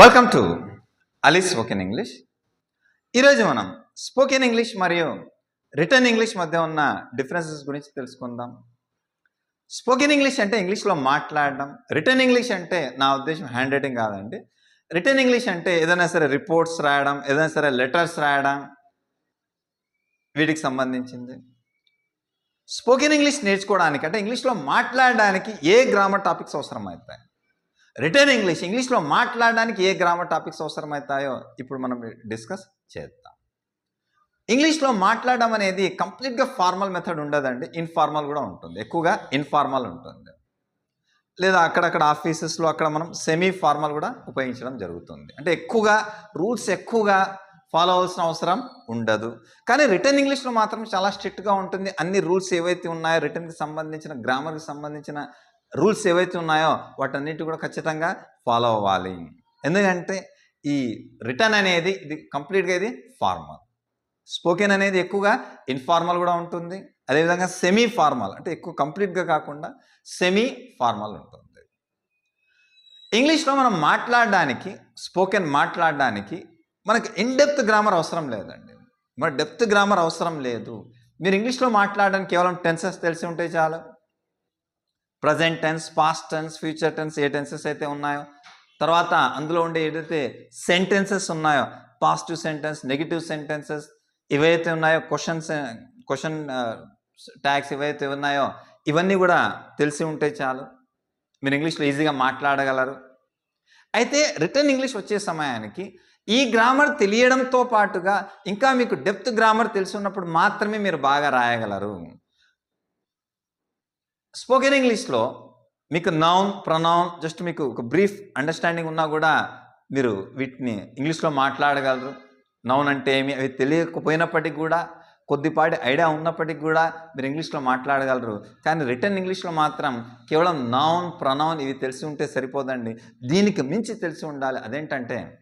Welcome to Ali spoken English ఈరోజు మనం spoken English మరియు రిటర్న్ ఇంగ్లీష్ మధ్య ఉన్న డిఫరెన్సెస్ గురించి తెలుసుకుందాం. స్పోకెన్ ఇంగ్లీష్ అంటే ఇంగ్లీష్లో మాట్లాడడం రిటర్న్ ఇంగ్లీష్ అంటే నా ఉద్దేశం హ్యాండ్ రైటింగ్ కాదండి. రిటర్న్ ఇంగ్లీష్ అంటే ఏదైనా సరే రిపోర్ట్స్ రాయడం ఏదైనా సరే లెటర్స్ రాయడం వీటికి సంబంధించింది. స్పోకెన్ ఇంగ్లీష్ నేర్చుకోవడానికి అంటే ఇంగ్లీష్లో మాట్లాడడానికి ఏ గ్రామర్ టాపిక్స్ అవసరం అవుతాయి రిటర్న్ ఇంగ్లీష్ ఇంగ్లీష్లో మాట్లాడడానికి ఏ గ్రామర్ టాపిక్స్ అవసరమవుతాయో ఇప్పుడు మనం డిస్కస్ చేద్దాం. ఇంగ్లీష్లో మాట్లాడడం అనేది కంప్లీట్గా ఫార్మల్ మెథడ్ ఉండదండి. ఇన్ఫార్మల్ కూడా ఉంటుంది. ఎక్కువగా ఇన్ఫార్మల్ ఉంటుంది. లేదా అక్కడక్కడ ఆఫీసెస్లో అక్కడ మనం సెమీ ఫార్మల్ కూడా ఉపయోగించడం జరుగుతుంది. అంటే ఎక్కువగా రూల్స్ ఎక్కువగా ఫాలో అవ్వాల్సిన అవసరం ఉండదు. కానీ రిటర్న్ ఇంగ్లీష్లో మాత్రం చాలా స్ట్రిక్ట్గా ఉంటుంది. అన్ని రూల్స్ ఏవైతే ఉన్నాయో రిటర్న్కి సంబంధించిన గ్రామర్కి సంబంధించిన రూల్స్ ఏవైతే ఉన్నాయో వాటన్నిటి కూడా ఖచ్చితంగా ఫాలో అవ్వాలి. ఎందుకంటే ఈ రిటర్న్ అనేది ఇది కంప్లీట్గా ఇది ఫార్మల్. స్పోకెన్ అనేది ఎక్కువగా ఇన్ఫార్మల్ కూడా ఉంటుంది. అదేవిధంగా సెమీ ఫార్మల్ అంటే ఎక్కువ కంప్లీట్గా కాకుండా సెమీ ఫార్మల్ ఉంటుంది. ఇంగ్లీష్లో మనం మాట్లాడడానికి స్పోకెన్ మాట్లాడడానికి మనకి ఇన్ డెప్త్ గ్రామర్ అవసరం లేదండి. మన డెప్త్ గ్రామర్ అవసరం లేదు. మీరు ఇంగ్లీష్లో మాట్లాడడానికి కేవలం టెన్సెస్ తెలిసి ఉంటే చాలు. Present tense past tense future tense ఏ టెన్సెస్ అయితే ఉన్నాయో తర్వాత అందులో ఉండే ఏదైతే సెంటెన్సెస్ ఉన్నాయో పాజిటివ్ సెంటెన్స్ నెగిటివ్ సెంటెన్సెస్ ఇవైతే ఉన్నాయో క్వశ్చన్స్ క్వశ్చన్ ట్యాగ్స్ ఇవైతే ఉన్నాయో ఇవన్నీ కూడా తెలిసి ఉంటే చాలు. మీరు ఇంగ్లీష్లో ఈజీగా మాట్లాడగలరు. అయితే రిటర్న్ ఇంగ్లీష్ వచ్చే సమయానికి ఈ గ్రామర్ తెలియడంతో పాటుగా ఇంకా మీకు డెప్త్ గ్రామర్ తెలిసి ఉన్నప్పుడు మాత్రమే మీరు బాగా రాయగలరు. స్పోకెన్ ఇంగ్లీష్లో మీకు నౌన్ ప్రొనౌన్ జస్ట్ మీకు ఒక బ్రీఫ్ అండర్స్టాండింగ్ ఉన్నా కూడా మీరు వీటిని ఇంగ్లీష్లో మాట్లాడగలరు. నౌన్ అంటే ఏమి? అవి తెలియకపోయినప్పటికీ కూడా కొద్దిపాటి ఐడియా ఉన్నప్పటికీ కూడా మీరు ఇంగ్లీష్లో మాట్లాడగలరు. కానీ రిటర్న్ ఇంగ్లీష్లో మాత్రం కేవలం నౌన్ ప్రొనౌన్ ఇవి తెలిసి ఉంటే సరిపోదండి. దీనికి మించి తెలిసి ఉండాలి. అదేంటంటే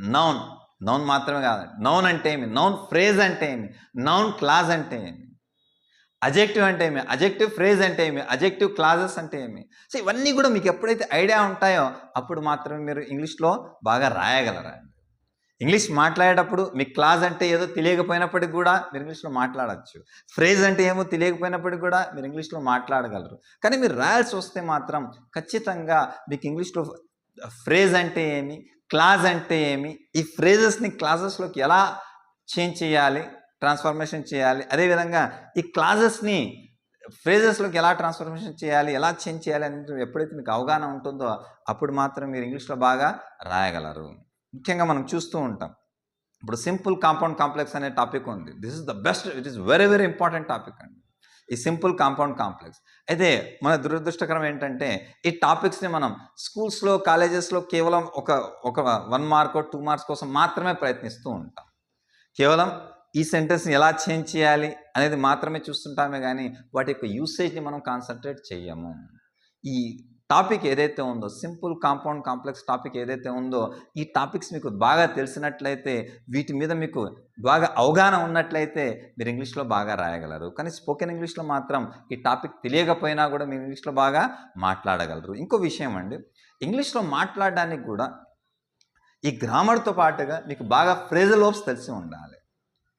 నౌన్ నౌన్ మాత్రమే కాదు. నౌన్ అంటే ఏమి? నౌన్ ఫ్రేజ్ అంటే ఏమి? నౌన్ క్లాజ్ అంటే ఏమి? అజెక్టివ్ అంటే ఏమి? అజెక్టివ్ ఫ్రేజ్ అంటే ఏమి? అజెక్టివ్ క్లాజెస్ అంటే ఏమి? సో ఇవన్నీ కూడా మీకు ఎప్పుడైతే ఐడియా ఉంటాయో అప్పుడు మాత్రమే మీరు ఇంగ్లీష్లో బాగా రాయగలరా? ఇంగ్లీష్ మాట్లాడేటప్పుడు మీకు క్లాజ్ అంటే ఏదో తెలియకపోయినప్పటికి కూడా మీరు ఇంగ్లీష్లో మాట్లాడచ్చు. ఫ్రేజ్ అంటే ఏమో తెలియకపోయినప్పటికి కూడా మీరు ఇంగ్లీష్లో మాట్లాడగలరు. కానీ మీరు రాయాల్సి వస్తే మాత్రం ఖచ్చితంగా మీకు ఇంగ్లీష్లో ఫ్రేజ్ అంటే ఏమి? క్లాజ్ అంటే ఏమి? ఈ ఫ్రేజెస్ని క్లాజెస్లోకి ఎలా చేంజ్ చేయాలి? ట్రాన్స్ఫర్మేషన్ చేయాలి. అదేవిధంగా ఈ క్లాజెస్ని ఫ్రేజెస్లోకి ఎలా ట్రాన్స్ఫర్మేషన్ చేయాలి ఎలా చేంజ్ చేయాలి అనేది ఎప్పుడైతే మీకు అవగాహన ఉంటుందో అప్పుడు మాత్రం మీరు ఇంగ్లీష్లో బాగా రాయగలరు. ముఖ్యంగా మనం చూస్తూ ఉంటాం. ఇప్పుడు సింపుల్ కాంపౌండ్ కాంప్లెక్స్ అనే టాపిక్ ఉంది. This is the best it is very very important topic అండి. ఈ సింపుల్ కాంపౌండ్ కాంప్లెక్స్ అయితే మన దురదృష్టకరం ఏంటంటే ఈ టాపిక్స్ని మనం స్కూల్స్లో కాలేజెస్లో కేవలం ఒక ఒక వన్ మార్క్ టూ మార్క్స్ కోసం మాత్రమే ప్రయత్నిస్తూ ఉంటాం. కేవలం ఈ సెంటెన్స్ని ఎలా చేంజ్ చేయాలి అనేది మాత్రమే చూస్తుంటామే కానీ వాటి యొక్క యూసేజ్ని మనం కాన్సన్ట్రేట్ చేయము. ఈ టాపిక్ ఏదైతే ఉందో సింపుల్ కాంపౌండ్ కాంప్లెక్స్ టాపిక్ ఏదైతే ఉందో ఈ టాపిక్స్ మీకు బాగా తెలిసినట్లయితే వీటి మీద మీకు బాగా అవగాహన ఉన్నట్లయితే మీరు ఇంగ్లీష్లో బాగా రాయగలరు. కానీ స్పోకెన్ ఇంగ్లీష్లో మాత్రం ఈ టాపిక్ తెలియకపోయినా కూడా మీరు ఇంగ్లీష్లో బాగా మాట్లాడగలరు. ఇంకో విషయం అండి ఇంగ్లీష్లో మాట్లాడడానికి కూడా ఈ గ్రామర్తో పాటుగా మీకు బాగా ఫ్రేజలోప్స్ తెలిసి ఉండాలి.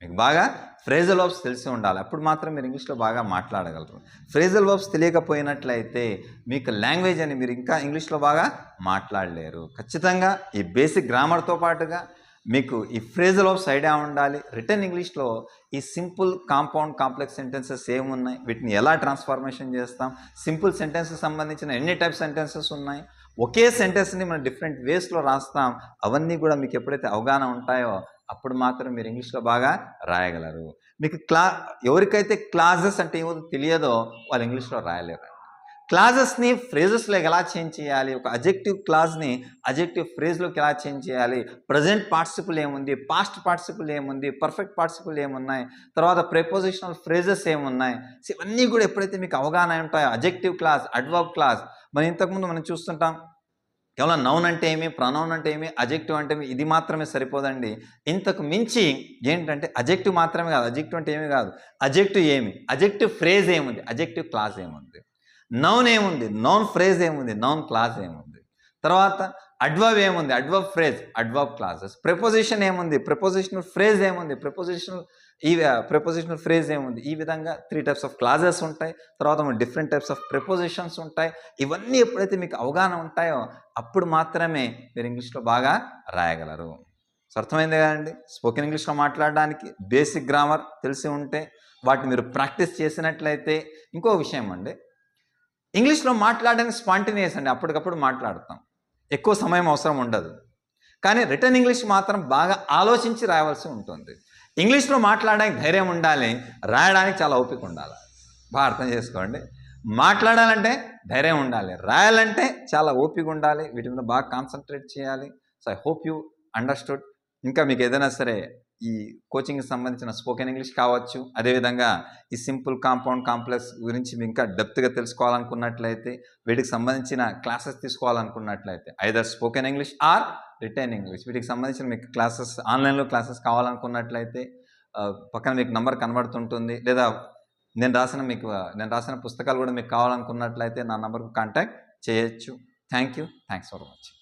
మీకు బాగా ఫ్రేజల్ వర్బ్స్ తెలిసి ఉండాలి. అప్పుడు మాత్రం మీరు ఇంగ్లీష్లో బాగా మాట్లాడగలరు. ఫ్రేజల్ వర్బ్స్ తెలియకపోయినట్లయితే మీకు లాంగ్వేజ్ అని మీరు ఇంకా ఇంగ్లీష్లో బాగా మాట్లాడలేరు. ఖచ్చితంగా ఈ బేసిక్ గ్రామర్తో పాటుగా మీకు ఈ ఫ్రేజల్ వర్బ్స్ ఐడియా ఉండాలి. రిటర్న్ ఇంగ్లీష్లో ఈ సింపుల్ కాంపౌండ్ కాంప్లెక్స్ సెంటెన్సెస్ ఏమున్నాయి? వీటిని ఎలా ట్రాన్స్ఫార్మేషన్ చేస్తాం? సింపుల్ సెంటెన్సెస్ సంబంధించిన ఎన్ని టైప్ సెంటెన్సెస్ ఉన్నాయి? ఒకే సెంటెన్స్ని మనం డిఫరెంట్ వేస్లో రాస్తాం. అవన్నీ కూడా మీకు ఎప్పుడైతే అవగాహన ఉంటాయో అప్పుడు మాత్రం మీరు ఇంగ్లీష్లో బాగా రాయగలరు. మీకు క్లా ఎవరికైతే క్లాజెస్ అంటే ఏమో తెలియదో వాళ్ళు ఇంగ్లీష్లో రాయలేరు క్లాజెస్ని ఫ్రేజెస్లోకి ఎలా చేంజ్ చేయాలి? ఒక అజెక్టివ్ క్లాజ్ని అజెక్టివ్ ఫ్రేజ్లోకి ఎలా చేంజ్ చేయాలి? ప్రజెంట్ పార్టిసిపుల్ ఏముంది? పాస్ట్ పార్టిసిపుల్ ఏముంది? పర్ఫెక్ట్ పార్టిసిపుల్ ఏమున్నాయి? తర్వాత ప్రిపోజిషనల్ ఫ్రేజెస్ ఏమున్నాయి? ఇవన్నీ కూడా ఎప్పుడైతే మీకు అవగాహన ఉంటాయో అజెక్టివ్ క్లాస్ అడ్వర్బ్ క్లాస్ మనం ఇంతకుముందు మనం చూస్తుంటాం కేవలం నౌన్ అంటే ఏమి ప్రనౌన్ అంటే ఏమి అజెక్టివ్ అంటే ఏమి ఇది మాత్రమే సరిపోదండి. ఇంతకు మించి ఏంటంటే అజెక్టివ్ మాత్రమే కాదు అజెక్టివ్ అంటే ఏమి కాదు. అజెక్టివ్ ఏమి? అజెక్టివ్ ఫ్రేజ్ ఏముంది? అజెక్టివ్ క్లాస్ ఏముంది? నౌన్ ఏముంది? నౌన్ ఫ్రేజ్ ఏముంది? నౌన్ క్లాస్ ఏముంది? తర్వాత అడ్వర్బ్ ఏముంది? Adverb phrase adverb clauses. Preposition ఏముంది? ప్రిపోజిషనల్ ఫ్రేజ్ ఏముంది? ప్రిపోజిషనల్ ఈ ప్రిపోజిషనల్ ఫ్రేజ్ ఏముంది? ఈ విధంగా త్రీ టైప్స్ ఆఫ్ క్లాజెస్ ఉంటాయి. తర్వాత డిఫరెంట్ టైప్స్ ఆఫ్ ప్రిపోజిషన్స్ ఉంటాయి. ఇవన్నీ ఎప్పుడైతే మీకు అవగాహన ఉంటాయో అప్పుడు మాత్రమే మీరు ఇంగ్లీష్లో బాగా రాయగలరు. సో అర్థమైంది కదండి స్పోకెన్ ఇంగ్లీష్లో మాట్లాడడానికి బేసిక్ గ్రామర్ తెలిసి ఉంటే వాటిని మీరు ప్రాక్టీస్ చేసినట్లయితే ఇంకో విషయం అండి. ఇంగ్లీష్లో మాట్లాడడానికి స్పాంటినియస్ అండి. అప్పటికప్పుడు మాట్లాడతాం. ఎక్కువ సమయం అవసరం ఉండదు. కానీ రిటర్న్ ఇంగ్లీష్ మాత్రం బాగా ఆలోచించి రాయవలసి ఉంటుంది. ఇంగ్లీష్లో మాట్లాడడానికి ధైర్యం ఉండాలి రాయడానికి చాలా ఓపిక ఉండాలి. బాగా అర్థం చేసుకోండి. మాట్లాడాలంటే ధైర్యం ఉండాలి రాయాలంటే చాలా ఓపిక ఉండాలి వీటి మీద బాగా కాన్సన్ట్రేట్ చేయాలి. So I hope you understood ఇంకా మీకు ఏదైనా సరే ఈ కోచింగ్కి సంబంధించిన స్పోకెన్ ఇంగ్లీష్ కావచ్చు. అదేవిధంగా ఈ సింపుల్ కాంపౌండ్ కాంప్లెక్స్ గురించి మీకు ఇంకా డెప్త్గా తెలుసుకోవాలనుకున్నట్లయితే వీటికి సంబంధించిన classes తీసుకోవాలనుకున్నట్లయితే either spoken English or written English. వీటికి సంబంధించిన మీకు క్లాసెస్ ఆన్లైన్లో క్లాసెస్ కావాలనుకున్నట్లయితే పక్కన మీకు నంబర్ కనబడుతుంటుంది. లేదా నేను రాసిన మీకు నేను రాసిన పుస్తకాలు కూడా మీకు కావాలనుకున్నట్లయితే నా నంబర్కు కాంటాక్ట్ చేయొచ్చు. Thank you thanks for watching.